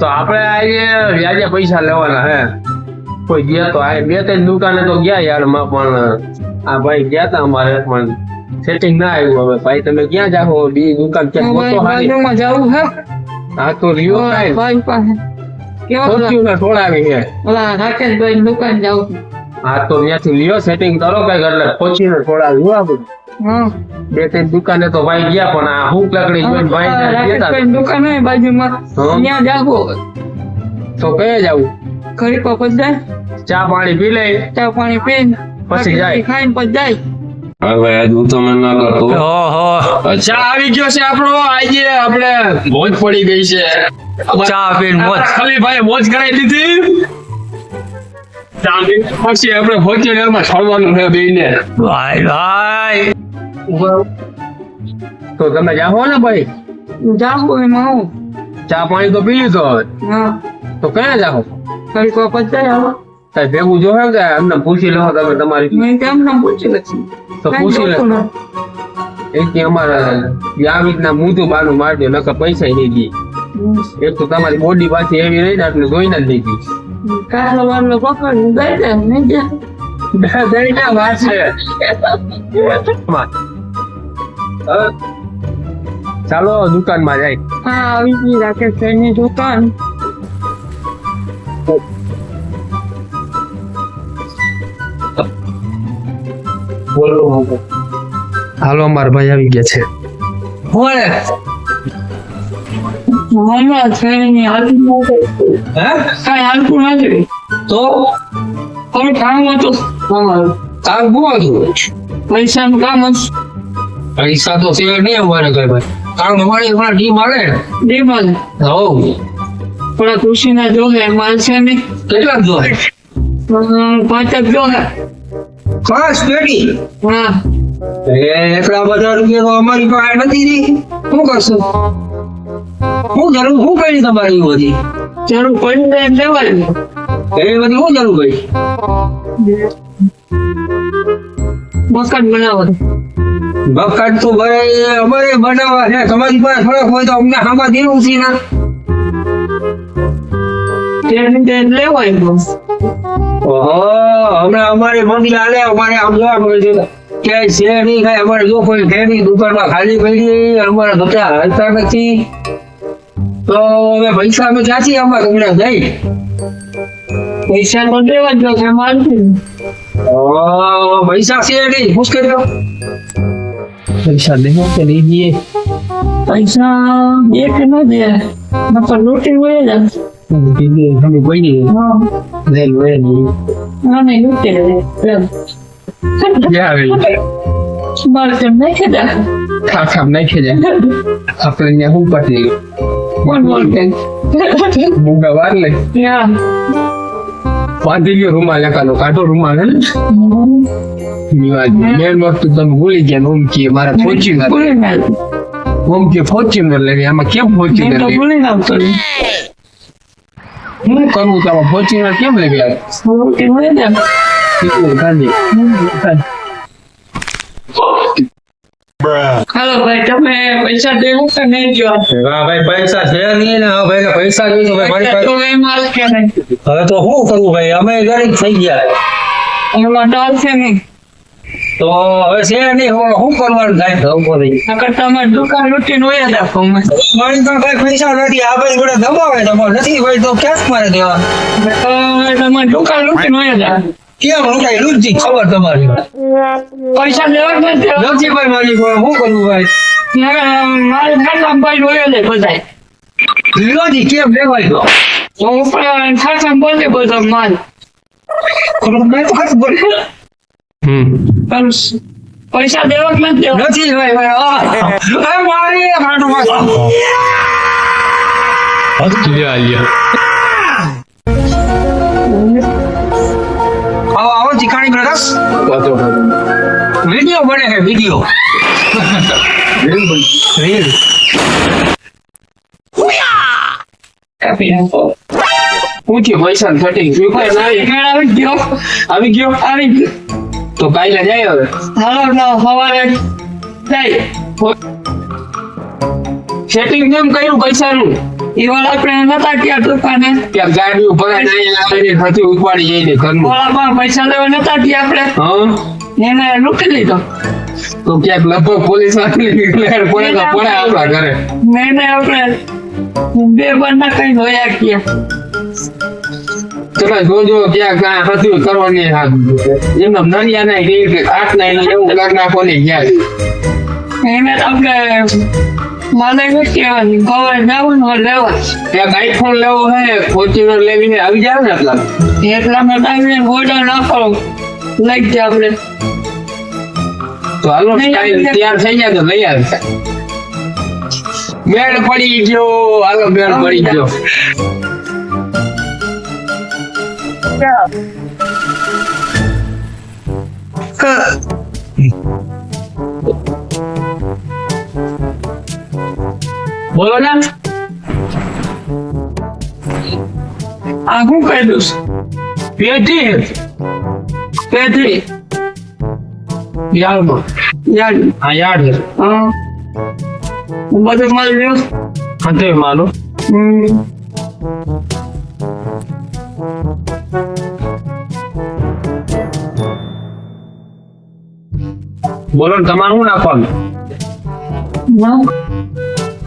તો આપણે આજે વ્યાજે પૈસા લેવાના હે. કોઈ ગયા તો આ બે ત્રણ દુકાને તો ગયા યારમાં પણ આ ભાઈ ગયા તા અમારે પણ સેટિંગ ના આવ્યું હવે. ભાઈ તમે ક્યાં જાઓ? બી દુકાન ક્યાં મોટો હારી જવું હે? હા તો રિયો ભાઈ પાસે. કેવો ફોર્ચ્યુનર થોડાવી છે ઓલા રાકેશભાઈ દુકાન જાવ હા તો ત્યાંથી લ્યો સેટિંગ કરો કઈ એટલે ફોર્ચ્યુનર છોડાવી હો આ બધું. હા બે ત્રણ દુકાને તો ભાઈ ગયા પણ આ હું લાકડી જોઈને ભાઈ ગયા દુકાન બાજુમાં ત્યાં જાગો તો કયા જાવું? ખરી પર પછી જાય ચા પાણી પી લે. ચા પાણી પીને પછી જાય. ખાઈને પછી જાય. હવે આજ હું તમને ના કરતો. ચા આવી ગયો છે આપણો. આજે આપણે મોજ પડી ગઈ છે. ચા પીને મોજ. ખાલી ભાઈ મોજ કરાવી દીધી. ચા પીને પછી આપણે ફોર્ચ્યુનરમાં છોડવાનું છે બેયને. ભાઈ ભાઈ. તો તમે જાહો ને ભાઈ. જાગો એમાં આવું ચા પાણી તો પી લીધો હવે. હા. તો ક્યાં જાઓ? કઈ પર પછી હવે. કઈ ભેગું જોહે કે એમને પૂછી લો તમે તમારી. મેં કેમ ના પૂછી લખી તો પૂછી લે. એક કે અમારે આવી રીતના મૂતું બાનું મારજો નકર પૈસા નહીં દી. એક તો તમારી બોડી પાછી એવી રહી ને એટલે જોઈને જ નહીં દી કાચલો વાળલો પકડ દઈ દે નહીં દઈને વાત છે. હવે ચાલો દુકાનમાં જાય. હા આવી ગઈ રાકેશભાઈની દુકાન. હાલો અમારા ભાઈ આવી ગયા છે. બોલે હમણાં થઈને હાલતું નથી હે? કાંઈ હાલતું નથી. તો? તમે કામ હતું? કામ કોણ હતું? પૈસાનું કામ હતું. પૈસા તો છે નહીં અમારે કઈ ભાઈ. કારણ અમારે હમણાં ટીમ આવે. ને ડિમલ હો થોડા ખુશીના જોહે માલ છે નહીં કેટલા જોહે અમ, પાંચ જ જોહે ખાસ પેટી? હા. એટલા બધા રૂપિયા તો અમારી પાસે નથી રહી શું કરશું? શું જરૂર શું કરી તમારી બધી? જરૂર પડી જાય એમ લેવાય એવી બધી શું જરૂર પડી મકાન બનાવો મકાન તો ભરે અમારે બનાવવા છે. તમારી પાસે થોડાક હોય તો અમને હામાં દેવું છે ના. હમણાં અમારે મંદી આલે અમારે આમ જોવા મળે છે. ક્યાંય છે નહીં કાંઈ અમારે જો કોઈ છે નહીં દુકાનમાં ખાલી પડી અમારા ધંધા હાલતા નથી. તો હવે પૈસા અમે ક્યાંથી આમાં તમને જઈ પૈસા તો દેવા જ માલથી ઓહ, પૈસા છે નહીં? મુશ્કેલ તો પૈસા દેવો કે નહીં? દઈએ પૈસા દે કે ન દે. નકર લૂંટી હોય જ તમે કોઈ નહીં હા. લઈ લો નહીં. ના નહીં લૂંટી લે નાખી જાય આપણે અહીંયા શું પતી કોણ બોલતે મૂંગા વાર લે. યા બાંધી ગયો રૂમાલ એકાદો કાઢો રૂમાલ મેન વસ્તુ તમે ભૂલી ગયા ઓમ કે મારે ના ઓમ કે ફોર્ચ્યુનર લેવી આમાં કેમ ફોર્ચ્યુનર લેવી હું કરવું તો ફોર્ચ્યુનર કેમ લેવી ગાંધી હાલો ભાઈ તમે પૈસા દેવું કે નહીં જો? હા ભાઈ પૈસા છે નહીં ને ભાઈ ને પૈસા જોઈએ ભાઈ મારી પાસે હવે તો શું કરવું ભાઈ અમે ગરીબ થઈ ગયા. એમાં ડાલ છે નહીં? તો હવે છે નહીં હવે શું કરવાનું થાય? તો ઊભો થઈ નકર તમે દુકાન લૂંટીને વયા રાખો અમે. મારી તો કઈ પૈસા નથી આ ભાઈ જોડે દબાવે તમારે નથી ભાઈ તો ક્યાંક મારે દેવા? તમે દુકાન હોય વયા જાઓ. કેમ હું કઈ લુચી ખબર તમારી? પૈસા લેવા જ નથી ભાઈ મારી હું કરું ભાઈ? મારે ભાઈ જાય બધાય. લોજી કેમ લેવાય તો? બોલે બધો માલ. પૈસા દેવા જ નથી દેવા નથી ભાઈ ભાઈ મારી હાટો બ્રધર્સ વીડિયો બને છે વીડિયો. રીલ. પૂછ્યું પૈસા. મેળ આવી ગયો આવી ગયો આવી ગયો તો કાલે જાય હવે. હાલો ના સવારે જાય. સેટિંગ કેમ કર્યું પૈસાનું. એ વાળા આપણે નતા ગયા દુકાને ત્યાં ગાડી ભરાય ને અહીંયા ઉપાડી જઈને ઘરનું. ઓલામાં પૈસા લેવા નતા ગયા આપણે? એને લૂંટી લીધો. તો ક્યાંક લગભગ પોલીસ વાળી નીકળે પડે તો પડે આપણા ઘરે. ને એને આપણે બે બંને કઈ ધોયા ગયા તમે જોજો ક્યાં હાથી કરવાની એમને નરિયા ના રે કે આઠ ના એને એવું લાગ નાખો ગયા એને આપણે માને શું કહેવાનું? ગવાય જવું ને લેવા ત્યાં આઈફોન લેવો હે? ફોર્ચ્યુનર લેવી હે આવી જાવ ને એટલા. એટલામાં ટાઈમે ગોડા નાખો લઈ ગયા આપણે. તો હાલો કાંઈ તૈયાર થઈ જાય તો લઈ આવે બેડ પડી ગયો. હાલો બેડ પડી ગયો. બોલો ને આ શું કહી દઉં પેટી પેટી યારમાં યાર હા યાદ છે હા હું બધું માલ લ્યો હતે માનો હમ બોલો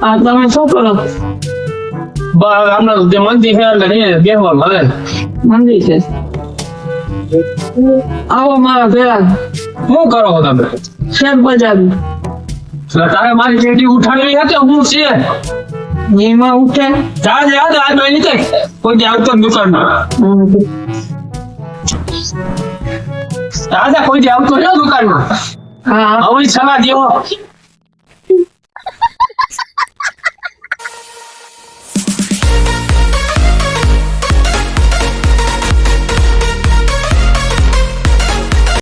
આ તમે શું કરો આમને જે મંદી છે એટલે બેસવા મળે મંદિર છે. આવો મારા ભેળા. શું કરો તમે? શેર બજાર. તારે મારી પેટી ઉઠાડવી હતી હું છે. એમાં ઉઠે. જા જા જા આ જોઈ નીકળ કોઈ દી આવતો ને રાજા કોઈ દી આવતો ને દુકાનમાં. હા. હવે સલાહ દેવો